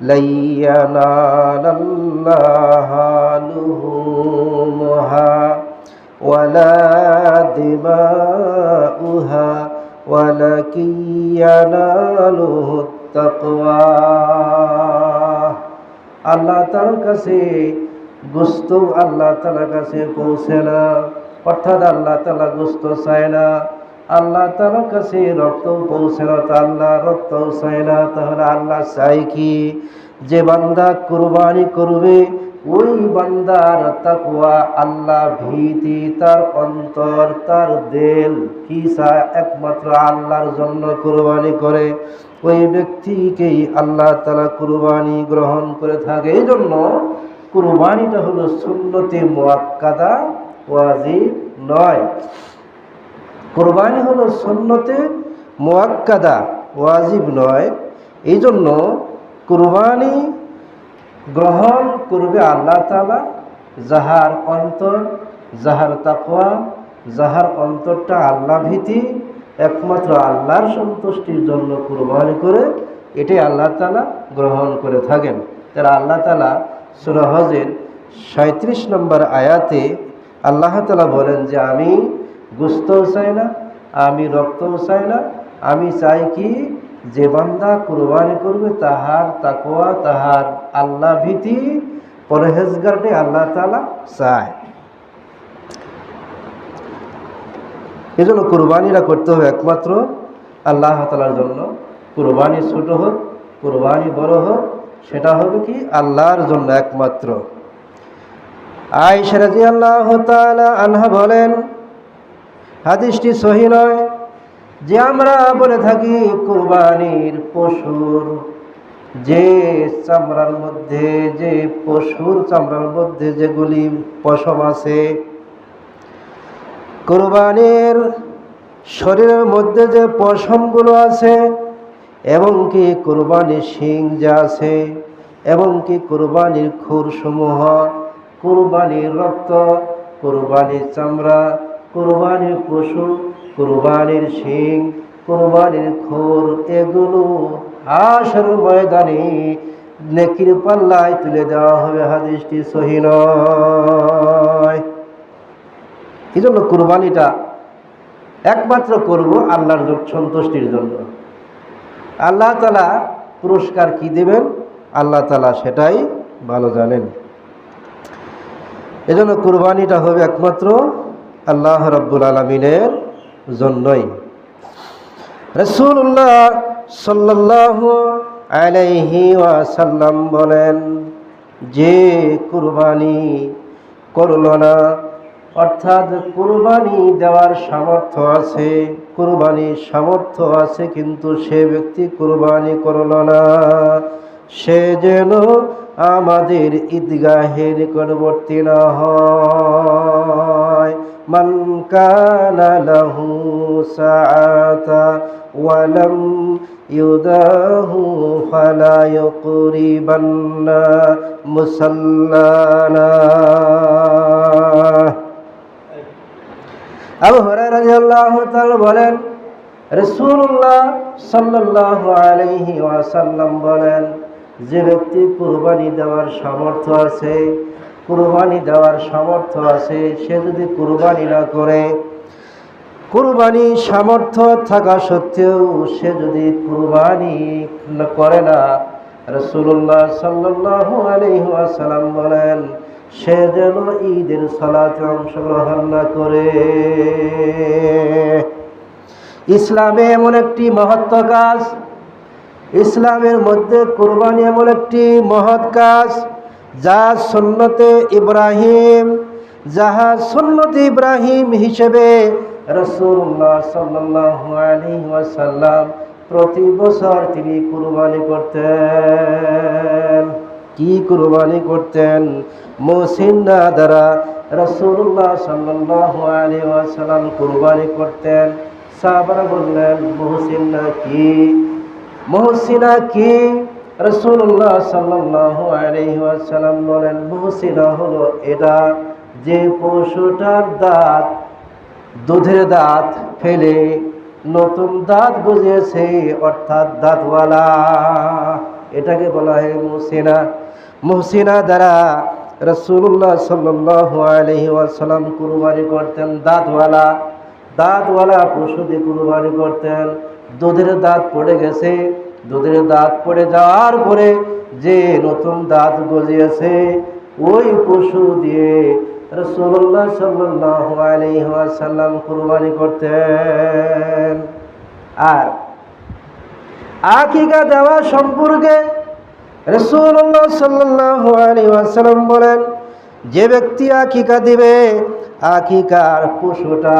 لن ينال الله لحومها ولا دماؤها ولكن يناله التقوى আল্লাহ তার কাছে গোস্ত আল্লাহ তালার কাছে পৌঁছে না অর্থাৎ আল্লাহ তালা গোস্ত চায় না আল্লাহ তার কাছে রক্ত পৌঁছে না আল্লাহ রক্ত চায় না। তাহলে আল্লাহ চাই কি? যে বান্দা কুরবানি করবে, ওই বান্দার তাকুয়া আল্লাহ ভীতি, তার অন্তর, তার দেল কি চায়? একমাত্র আল্লাহর জন্য কুরবানি করে। ওই ব্যক্তিকেই আল্লাহ তালা কুরবানি গ্রহণ করে থাকে। এই জন্য কুরবানিটা হলো সুন্নতি মোয়াক্কাদা ওয়াজিব নয়। কোরবানি হলো সন্নতে মোয়াক্কাদা, ওয়াজিব নয়। এই জন্য কোরবানি গ্রহণ করবে আল্লাহ তালা যাহার অন্তর, যাহার তাকওয়া, যাহার অন্তরটা আল্লাহ ভীতি, একমাত্র আল্লাহর সন্তুষ্টির জন্য কোরবানি করে এটাই আল্লাহ তালা গ্রহণ করে থাকেন। তারা আল্লাহ তালা সুরহজের সাঁত্রিশ নম্বর আয়াতে আল্লাহ তালা বলেন যে, আমি গুস্তও চাই না, আমি রক্তও চাই না, আমি চাই কি যে বান্দা কোরবানি করবে তাহার তাকোয়া তাহার আল্লাহ ভীতি পরহেজগারটি আল্লাহ তালা চায়। এই জন্য কোরবানিরা করতে হবে একমাত্র আল্লাহ তালার জন্য। কোরবানি ছোট হোক, কোরবানি বড় হোক, সেটা হবে কি আল্লাহর জন্য একমাত্র। আয়সা রাজি আল্লাহ আনহা বলেন হাদিসটি সহি নয় যে আমরা বলে থাকি কোরবানির পশুর। যে চামড়ার মধ্যে, যে পশুর চামড়ার মধ্যে যেগুলি পশম আছে, কোরবানির শরীরের মধ্যে যে পশমগুলো আছে, এবং কি কোরবানির শিং যা আছে, এবং কি কোরবানির খুরসমূহ, কোরবানির রক্ত, কোরবানির চামড়া কোরবানির পশু, কোরবানির শিং, কোরবানির খোর, এগুলো হাসর ময়দানে নেকির পাল্লায় তুলে দেওয়া হবে। হাদিসটি সহি নয়। এই জন্য কোরবানিটা একমাত্র করব আল্লাহর সন্তুষ্টির জন্য। আল্লাহ তালা পুরস্কার কি দেবেন? আল্লাহ তালা সেটাই ভালো জানেন। এজন্য কোরবানিটা হবে একমাত্র আল্লাহ রব্বুল আলমিনের জন্যই। রসুল্লাহ সাল্লাহ আলাইহি ওয়াসাল্লাম বলেন, যে কুরবানি করল না, অর্থাৎ কুরবানি দেওয়ার সামর্থ্য আছে কুরবানির সামর্থ্য আছে, কিন্তু সে ব্যক্তি কুরবানি করল না। সে যেন আমাদের ঈদগাহে নিকটবর্তী না হয়। মান কানা লাহু সাআতা ওয়ালাম ইউদাহু ফালা ইউকরিবান্না মুসাল্লানা। আবু হুরায়রা রাদিয়াল্লাহু তাআলা বলেন, রাসূলুল্লাহ সাল্লাল্লাহু আলাইহি ওয়াসাল্লাম বলেন, যে ব্যক্তি কুরবানি দেওয়ার সামর্থ্য আছে কুরবানি দেওয়ার সামর্থ্য আছে, সে যদি কুরবানি না করে, কুরবানি সামর্থ্য থাকা সত্ত্বেও সে যদি কুরবানি করে না রসুল্লাহ সাল্লাহ আলহাসাল্লাম বলেন, সে যেন ঈদের সালাতে অংশগ্রহণ না করে। ইসলামে এমন একটি মহত্ব কাজ, ইসলামের মধ্যে কোরবানি এমন একটি মহৎ কাজ যা সন্নতে ইব্রাহিম, যাহা সন্নতে ইব্রাহিম হিসেবে রসুল্লাহ সাল্লাহ আলী প্রতি বছর তিনি কুরবানি করতেন। কি কুরবানি করতেন? মহসিনা দ্বারা রসুল্লাহ সাল্লাহ আলী ওয়াসাল্লাম কুরবানি করতেন। সাহাবারা বললেন, মহসিনা কি? মহসিনা কি? রসুল্লাহ সাল্লাহ আলহিহাসাল্লাম বলেন, মহসিনা হলো এটা যে পশুটার দাঁত, দুধের দাঁত ফেলে নতুন দাঁত গজিয়েছে অর্থাৎ দাঁতওয়ালা। এটাকে বলা হয় মুহসিনা। মুহসিনা দ্বারা রসুল্লাহ সাল্লাহ আলহি ওয়াসাল্লাম কুরবানি করতেন দাঁতওয়ালা। দাঁতওয়ালা পশু দিয়ে কুরবানি করতেন, দুধের দাঁত পড়ে গেছে দুধের দাঁত পড়ে যাওয়ার পরে যে নতুন দাঁত গজিয়েছে, ওই পশু দিয়ে রসুল্লাহ সাল্লাহ আলহি কুরবানি করতেন। আর আকিকা দেওয়া সম্পর্কে রসুল্লাহ সাল্লাহ আলী বলেন, যে ব্যক্তি আকিকা দিবে, আকিকার পশুটা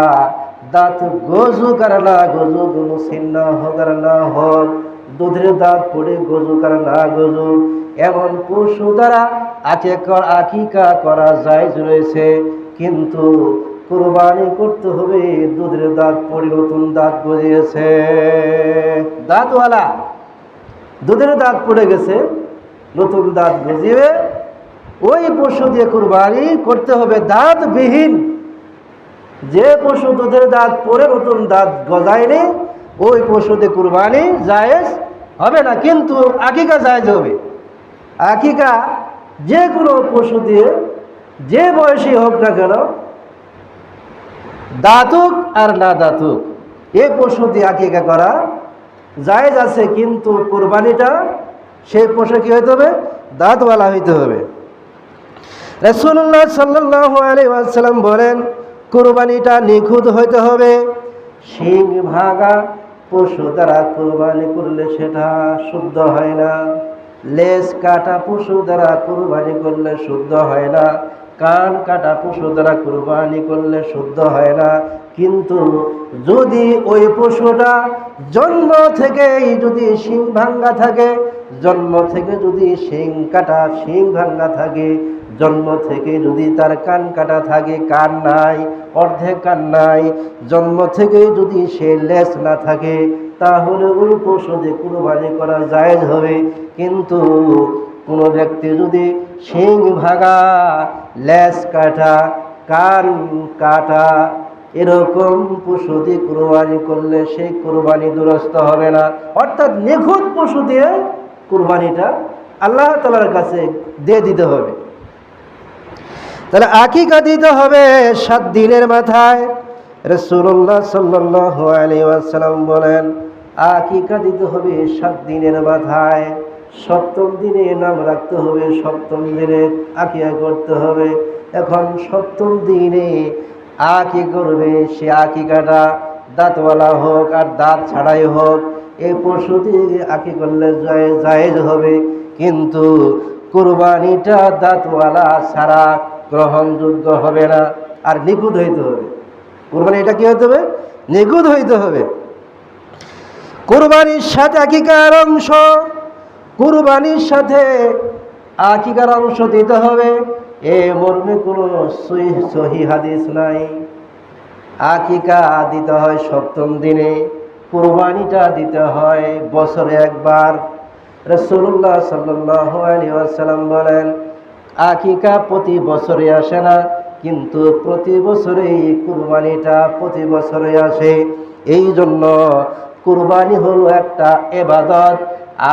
দাঁত গজু কার না গজু গুলো ছিন্ন হোক না হোক দুধের দাঁত পড়ে গজু কার না গজু। এমন পশু দ্বারা আকিকা আকিকা করা যায় রয়েছে। কিন্তু কোরবানি করতে হবে, দুধের দাঁত পড়ে নতুন দাঁত গজিয়েছে। দাঁতওয়ালা, দুধের দাঁত পড়ে গেছে, নতুন দাঁত গজিয়ে ওই পশু দিয়ে কোরবানি করতে হবে। দাঁতবিহীন, যে পশু দুধের দাঁত পরে নতুন দাঁত গজায়নি, ওই পশুতে কোরবানি জায়েজ হবে না, কিন্তু আকিকা জায়েজ হবে। আকিকা যে কোনো পশু দিয়ে যে বয়সী হোক না কেন, দাঁতুক আর না দাঁতুক, এ পশু দিয়ে আকিকা করা জায়েজ আছে, কিন্তু কোরবানিটা সেই পশু কি হইতে হবে? দাঁতওয়ালা হইতে হবে। রসুল্লাহ সাল্লাহ আলাইসাল্লাম বলেন, কোরবানিটা নিখুঁত হইতে হবে, শিং ভাগা পশু দ্বারা কোরবানি করলে সেটা শুদ্ধ হয় না। লেজ কাটা পশু দ্বারা কোরবানি করলে শুদ্ধ হয় না। কান কাটা পশু দ্বারা কোরবানি করলে শুদ্ধ হয় না। কিন্তু যদি ওই পশুটা জন্ম থেকেই যদি শিং ভাঙ্গা থাকে, জন্ম থেকে যদি শিং কাটা শিং ভাঙ্গা থাকে, জন্ম থেকে যদি তার কান কাটা থাকে, কান নাই অর্ধেক নাই। জন্ম থেকে যদি সে লেস না থাকে, তাহলে ওই পশুদের কুরবানি করা জায়েজ হবে। কিন্তু কোনো ব্যক্তি যদি শিং ভাগা, লেস কাটা, কান কাটা, এরকম পশু দিয়ে কুরবানি করলে সেই কুরবানি দুরস্ত হবে না। অর্থাৎ নিখুঁত পশু দিয়ে কুরবানিটা আল্লাহ তালার কাছে দিয়ে দিতে হবে। তাহলে আকিকা দিতে হবে সাত দিনের মাথায়। রসুল্লাহ আসালাম বলেন আকিকা দিতে হবে সাত দিনের মাথায়। সপ্তম দিনে নাম রাখতে হবে, সপ্তম দিনে আকিয়া করতে হবে। এখন সপ্তম দিনে আকি করবে সে আকিকাটা দাঁতওয়ালা হোক আর দাঁত ছাড়াই হোক এই পশু দিয়ে আঁকি করলে জায়েজ হবে। কিন্তু কোরবানিটা দাঁতওয়ালা ছাড়া গ্রহণযোগ্য হবে না, আর নিখুঁত হইতে হবে। কোরবানি এটা কি হইতে হবে? নিখুঁত হইতে হবে। কোরবানির সাথে আকিকার অংশ, কোরবানির সাথে আকিকার অংশ দিতে হবে। এ মর্মে কোনো হাদিস নাই। আকিকা দিতে হয় সপ্তম দিনে, কোরবানিটা দিতে হয় বছরে একবার। রসুল্লাহ সাল্লাহ আলী বলেন আকিকা প্রতি বছরে আসে না, কিন্তু প্রতি বছরেই কুরবানিটা প্রতি বছরে আসে। এই জন্য কুরবানি হলো একটা এবাদত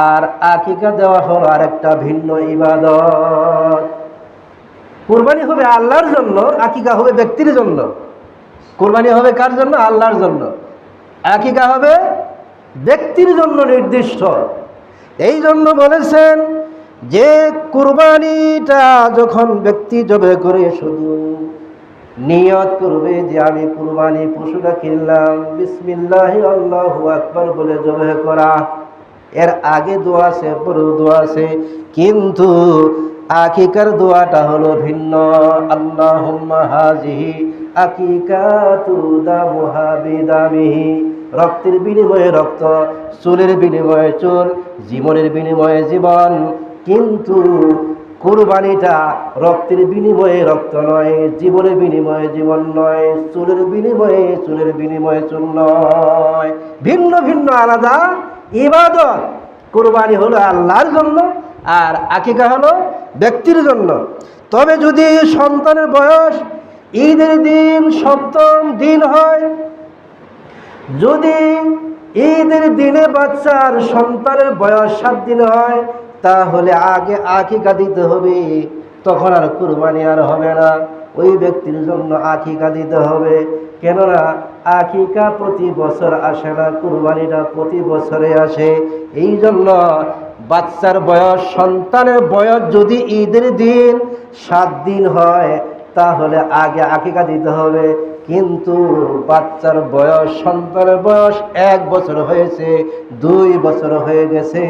আর আকিকা দেওয়া হলো আর একটা ভিন্ন ইবাদত। কুরবানি হবে আল্লাহর জন্য, আকিকা হবে ব্যক্তির জন্য। কুরবানি হবে কার জন্য? আল্লাহর জন্য। আকিকা হবে ব্যক্তির জন্য নির্দিষ্ট। এই জন্য বলেছেন যে কুরবানিটা যখন ব্যক্তি জবে করে শুধু নিয়ত করবে যে আমি কুরবানি পশুটা কিনলাম, বিসমিল্লাহ আল্লাহ আকবর বলে জবে করা। এর আগে দোয়া আছে পরে দোয়া আছে, কিন্তু আকিকার দোয়াটা হলো ভিন্ন। আল্লাহ হাজিহি আকিকাতু দামুহা বিদামিহি রক্তের বিনিময়ে রক্ত, চুলের বিনিময়ে চুল, জীবনের বিনিময়ে জীবন। কিন্তু কুরবানিটা রক্তের বিনিময়ে রক্ত নয়, জীবনের বিনিময়ে জীবন নয়, চুলের বিনিময়ে চুলের বিনিময়ে চুল নয়। ভিন্ন ভিন্ন আলাদা ইবাদত। কুরবানি হলো আল্লাহর জন্য আর আকিকা হলো ব্যক্তির জন্য। তবে যদি সন্তানের বয়স ঈদের দিন, সপ্তম দিন হয়, যদি ঈদের দিনে বাচ্চার সন্তানের বয়স সাত দিন হয় তাহলে আগে আকিকা দিতে হবে। তখন আর কুরবানি আর হবে না। ওই ব্যক্তির জন্য আকিকা দিতে হবে। কেননা আকিকা প্রতি বছর আসে না, কুরবানিটা প্রতি বছরে আসে। এই জন্য বাচ্চার বয়স, সন্তানের বয়স যদি ঈদের দিন সাত দিন হয়, তাহলে আগে আকিকা দিতে হবে। কিন্তু বাচ্চার বয়স, সন্তানের বয়স এক বছর হয়েছে, দুই বছর হয়ে গেছে।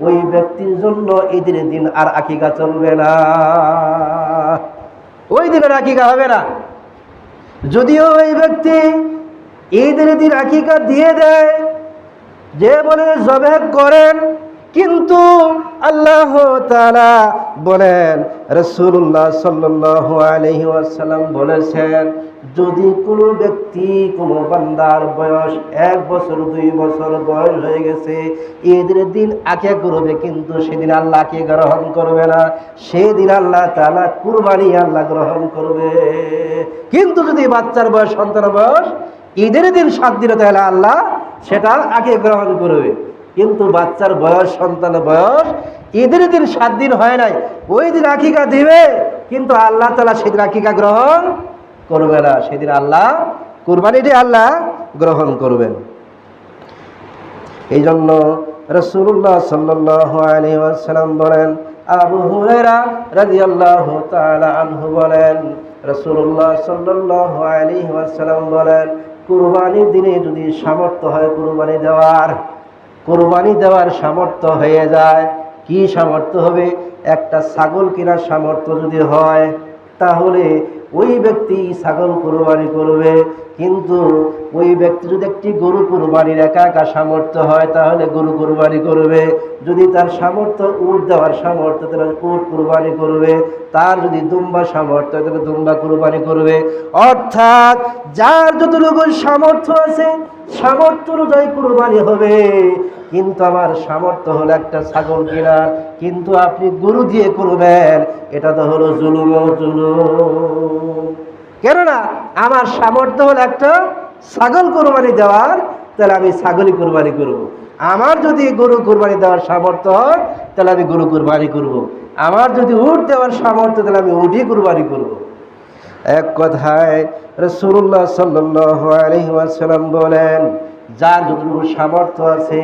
ওই ব্যক্তির জন্য ঈদের দিন আর আকিকা চলবে না। ওই দিনের আকিকা হবে না। যদিও ওই ব্যক্তি ঈদের দিন আকিকা দিয়ে দেয়, যে বলে জবে করেন কিন্তু আল্লাহ তাআলা বলেন রসুল্লাহ সাল্লাহ আলহি আসাল্লাম বলেছেন, যদি কোনো ব্যক্তি, কোনো বান্দার বয়স এক বছর, দুই বছর বয়স হয়ে গেছে, ঈদের দিন আকে করবে, কিন্তু সেদিন আল্লাহকে গ্রহণ করবে না। সেদিন আল্লাহ তাআলা কুরবানি আল্লাহ গ্রহণ করবে। কিন্তু যদি বাচ্চার বয়স, সন্তানের বয়স, ঈদের দিন সাত দিন তাহলে আল্লাহ সেটা আগে গ্রহণ করবে। কিন্তু বাচ্চার বয়স, সন্তানের বয়স, ঈদের দিন সাত দিন হয় নাই। ওই দিন আকিকা দিবে, কিন্তু আল্লাহ তালা সেদিন আকিকা গ্রহণ করবে না। সেদিন আল্লাহ কুরবানিটি আল্লাহ গ্রহণ করবেন। এই জন্য রসুল্লাহ সাল্লাহ আলহিম বলেন, আবু হুরেরা রাদিয়াল্লাহু তাআলা আনহু বলেন রসুল্লাহ সাল্লাহ আলী আলহিম বলেন, কুরবানির দিনে যদি সামর্থ্য হয় কুরবানি দেওয়ার কোরবানি দেওয়ার সামর্থ্য হয়ে যায়। কি সামর্থ্য হবে? একটা ছাগল কেনার সামর্থ্য যদি হয়, তাহলে ওই ব্যক্তি ছাগল কোরবানি করবে। কিন্তু ওই ব্যক্তি যদি একটি গরু কোরবানির একা একা সামর্থ্য হয়, তাহলে গরু কুরবানি করবে। যদি তার সামর্থ্য উট দেওয়ার সামর্থ্য, তাহলে উট কুরবানি করবে। তার যদি দুম্বা সামর্থ্য তাহলে দুম্বা কুরবানি করবে। অর্থাৎ যার যতটুকু সামর্থ্য আছে, সামর্থ্য অনুযায়ী কোরবানি হবে। কিন্তু আমার সামর্থ্য হলো একটা ছাগল কেনার। কিন্তু আপনি গরু দিয়ে করবেন, এটা তো হলো জুলুম জুলুম। কেননা আমার সামর্থ্য হলো একটা ছাগল কোরবানি দেওয়ার, তাহলে আমি ছাগলই কোরবানি করব। আমার যদি গরু কোরবানি দেওয়ার সামর্থ্য হয়, তাহলে আমি গরু কোরবানি করব। আমার যদি উঠ দেওয়ার সামর্থ্য, তাহলে আমি উঠই কোরবানি করব। এক কথায় রসুল্লাহ সাল্লাহ আলহিমাসাল্লাম বলেন, যার যতটুকু সামর্থ্য আছে,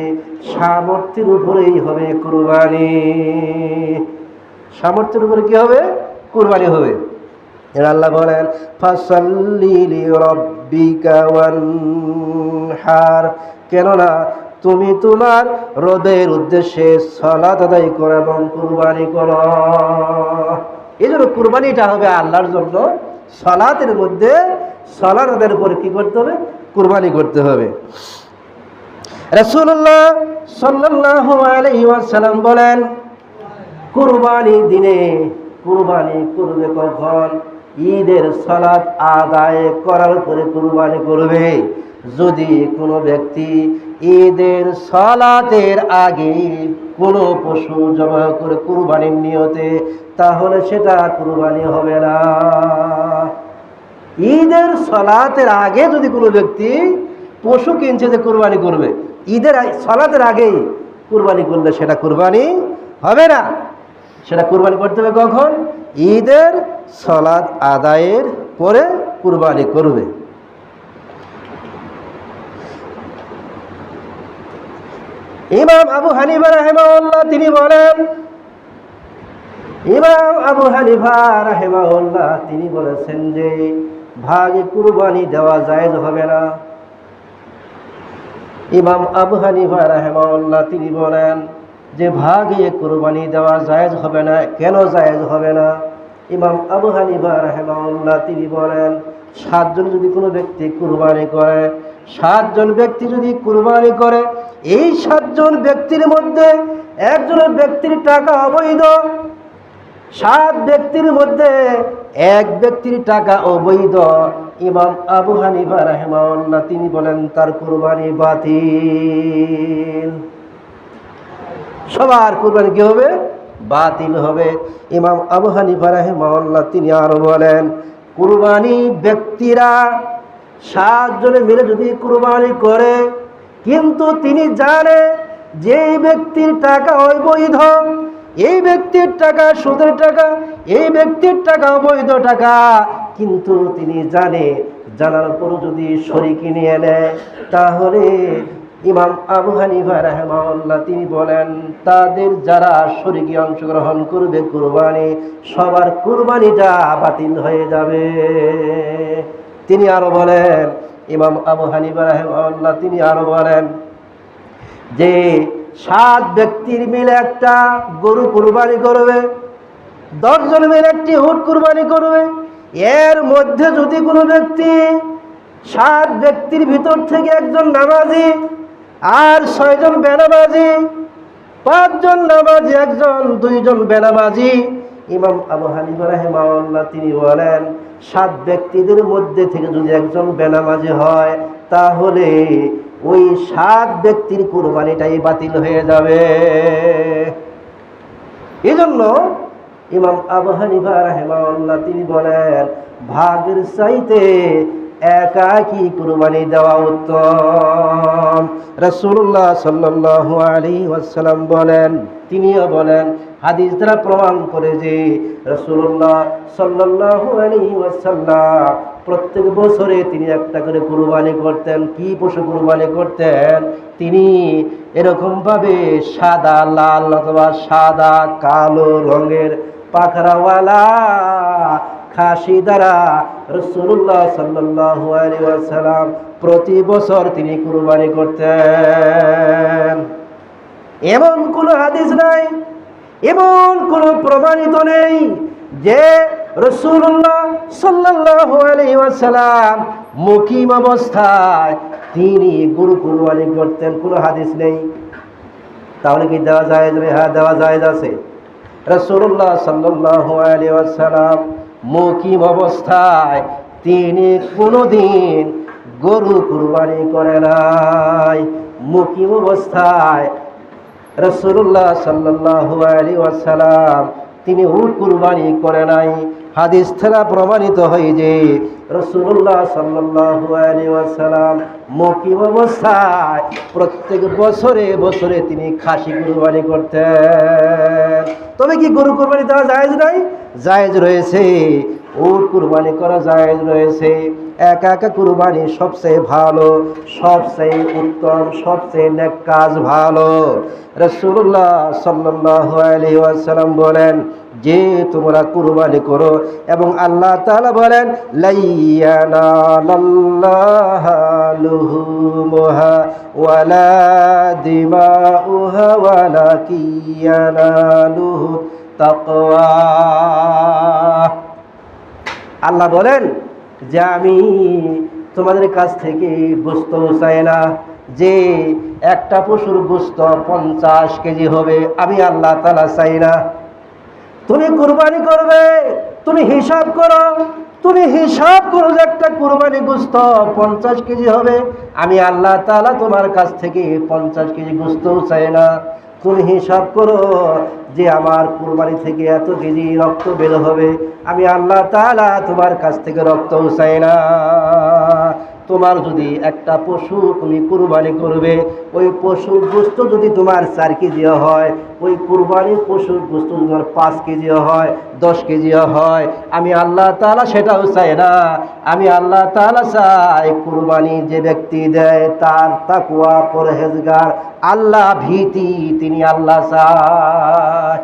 সামর্থ্যের উপরেই হবে কোরবানি সামর্থ্যের উপরে কি হবে কুরবানি হবে আল্লাহ বলেন কেননা তুমি তোমার রোদের উদ্দেশ্যে সলাত আদায় করো এবং কুরবানি করো। এই জন্য কুরবানিটা হবে আল্লাহর জন্য। সলাতের মধ্যে সলাত আদায়ের উপরে কি করতে হবে? কুরবানি করতে হবে। রসুল্লাহ সাল্লাহ আলহিম বলেন, কুরবানি দিনে কুরবানি করবে কখন? ঈদের সলাৎ আদায় করার পরে কুরবানি করবে। যদি কোনো ব্যক্তি ঈদের সলাতের আগে কোনো পশু জবাই করে কুরবানির নিয়তে, তাহলে সেটা কুরবানি হবে না। ঈদের সলাতের আগে যদি কোনো ব্যক্তি পশু কিনছে যে কুরবানি করবে, ঈদের সলাতের আগেই কুরবানি করলে সেটা কুরবানি হবে না। সেটা কুরবানি করতে হবে কখন? ঈদের সলাদ আদায়ের পরে কুরবানি করবে। ইমাম আবু হানিফা রাহেমাউল্লাহ তিনি বলেন, ইমাম আবু হানিফা রাহেমাউল্লাহ তিনি বলেছেন যে, ভাগে কুরবানি দেওয়া জায়েজ হবে না। ইমাম আবু হানিফা রাহেমাউল্লাহ তিনি বলেন যে ভাগে কুরবানি দেওয়া জায়েজ হবে না, কেন জায়েজ হবে না? ইমাম আবু হানিফা রাহেমাউল্লাহ তিনি বলেন, সাতজন যদি কোনো ব্যক্তি কুরবানি করে, সাতজন ব্যক্তি যদি কুরবানি করে, এই সাতজন ব্যক্তির মধ্যে একজনের ব্যক্তির টাকা অবৈধ, সাত ব্যক্তির মধ্যে এক ব্যক্তির টাকা অবৈধ, ইমাম আবু হানিফা রাহেমাউল্লাহ তিনি বলেন, তার কুরবানি বাতিল। সবার কুরবানি কি হবে? বাতিল হবে। ইমাম আবু হানিফা রাহেমাউল্লাহ তিনি আরও বলেন, কুরবানি ব্যক্তিরা সাতজনে মিলে যদি কুরবানি করে, কিন্তু তিনি জানে যে ব্যক্তির টাকা অবৈধ, এই ব্যক্তির টাকা সুদের টাকা, এই ব্যক্তির টাকা অবৈধ টাকা, কিন্তু তিনি জানে, জানার পর যদি শরিকি নিয়ে নেয়, তাহলে ইমাম আবু হানিফা রাহমাউল্লাহ তিনি বলেন, তাদের যারা শরিকি অংশগ্রহণ করবে কুরবানি, সবার কুরবানিটা বাতিল হয়ে যাবে। তিনি আরও বলেন, ইমাম আবু হানিফা রাহমাউল্লাহ তিনি আরও বলেন, যে সাত ব্যক্তির মিলে একটা গরু কুরবানি করবে, দশজন মিলে একটি উট কুরবানি করবে, এর মধ্যে যদি কোনো ব্যক্তি সাত ব্যক্তির ভিতর থেকে একজন নামাজি আর ছয়জন বেনামাজি, পাঁচজন নামাজি, একজন, দুইজন বেনামাজি। ইমাম আবু হানিফা রাহিমাহুল্লাহ তিনি বলেন, সাত ব্যক্তিদের মধ্যে থেকে যদি একজন বেনামাজি হয়, তাহলে ওই সাত ব্যক্তির কুরবানিটাই বাতিল হয়ে যাবে। এই জন্য ইমাম আবু হানিফা রাহিমাহুল্লাহ তিনি বলেন, ভাগের চাইতে একাকি কুরবানি দেওয়া উত্তম। রাসূলুল্লাহ সাল্লাল্লাহু আলাইহি ওয়াসাল্লাম বলেন, তিনিও বলেন, হাদিস দ্বারা প্রমাণ করে যে রাসূলুল্লাহ সাল্লাল্লাহু আলাইহি ওয়াসাল্লাম প্রত্যেক বছরে তিনি একটা করে কুরবানি করতেন। কি পশু কুরবানি করতেন? তিনি এরকমভাবে সাদা, লাল অথবা সাদা, কালো রঙের পাখরাওয়ালা খাসি দ্বারা রসুল্লাহ সাল্লাহ সাল্লাম প্রতি বছর তিনি কুরবানি করতেন। এমন কোনো হাদিস নাই, এমন কোনো প্রমাণিত নেই যে রসুল্লাহ সাল্লাহ আলহিসাল্লাম মুকিম অবস্থায় তিনি গুরু কুরবানি করতেন, কোনো হাদিস নেই। তাহলে কি দেওয়া যায় হ্যাঁ দেওয়া যায় আছে। রসুল্লাহ সাল্লাহ আলিয়াল্লাম মকিম অবস্থায় তিনি কোনোদিন গরু কুরবানি করে নাই। মুকিম অবস্থায় রসুল্লাহ সাল্লাহ আলী ওয়াসালাম তিনি উট কুরবানি করে নাই। হাদিস থেকে প্রমাণিত হয় যে রসুল্লাহ ওয়াসালাম মকিম অবস্থায় প্রত্যেক বছরে বছরে তিনি খাসি কুরবানি করতেন। তবে কি গরু কুরবানি দেওয়া জায়েজ নাই জায়েজ রয়েছে। উট কুরবানি করা জায়েজ রয়েছে। একা একা কুরবানি সবচেয়ে ভালো, সবচেয়ে উত্তম, সবচেয়ে নেক কাজ ভালো। রসুল্লাহ সাল্লাহ আলাইহি ওয়াসাল্লাম বলেন, যে তোমরা কুরবানি করো এবং আল্লাহ তাআলা বলেন দিমাউহা ওয়ালা কিয়ানালুহু তাকওয়া। আল্লাহ বলেন যে আমি তোমাদের কাছ থেকে বুঝতে চাই না, যে একটা পশুর গোস্ত পঞ্চাশ কেজি হবে, আমি আল্লাহ তালা চাই না। তুমি কুরবানি করবে, তুমি হিসাব করো, তুমি হিসাব করো যে একটা কুরবানি গোস্ত পঞ্চাশ কেজি হবে, আমি আল্লাহ তালা তোমার কাছ থেকে পঞ্চাশ কেজি গোস্তও চাই না। তুমি হিসাব করো যে আমার কুরবানি থেকে এত কেজি রক্ত বের হবে আমি আল্লাহ তালা তোমার কাছ থেকে রক্তও চাই না। তোমার যদি একটা পশু তুমি কুরবানি করবে, ওই পশুর গোস্ত যদি তোমার চার কেজিও হয়, ওই কুরবানির পশুর গোস্ত তোমার পাঁচ কেজিও হয়, দশ কেজিও হয়, আমি আল্লাহ তালা সেটাও চাই না। আমি আল্লাহ তালা চাই কুরবানি যে ব্যক্তি দেয় তার তাকুয়া পরহেজগার, আল্লাহ ভীতি, তিনি আল্লাহ চায়।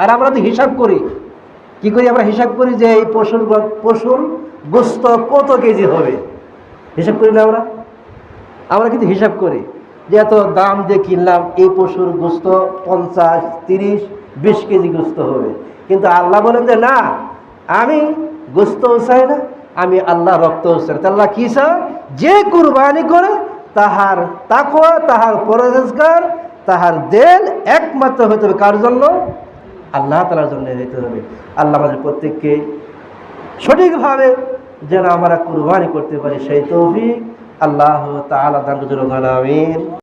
আর আমরা তো হিসাব করি কি করি আমরা হিসাব করি যে এই পশুর পশুর গোস্ত কত কেজি হবে? হিসাব করি না আমরা? আমরা কিন্তু হিসাব করি যে এত দাম দিয়ে কিনলাম, এই পশুর গোস্ত পঞ্চাশ, তিরিশ, বিশ কেজি গোস্ত হবে। কিন্তু আল্লাহ বলেন যে না, আমি গোস্ত চাই না, আমি আল্লাহ রক্ত চাই আল্লাহ কি চায়? যে কুরবানি করে তাহার তাকওয়া, তাহার পরহেজগার, তাহার দেল একমাত্র হতে হবে। কার জন্য? আল্লাহ তালার জন্য দিতে হবে। আল্লাহ আমাদের প্রত্যেককে সঠিকভাবে যেন আমরা কুরবানি করতে পারি। সেই তৌফিক আল্লাহ তালা দান আমিন।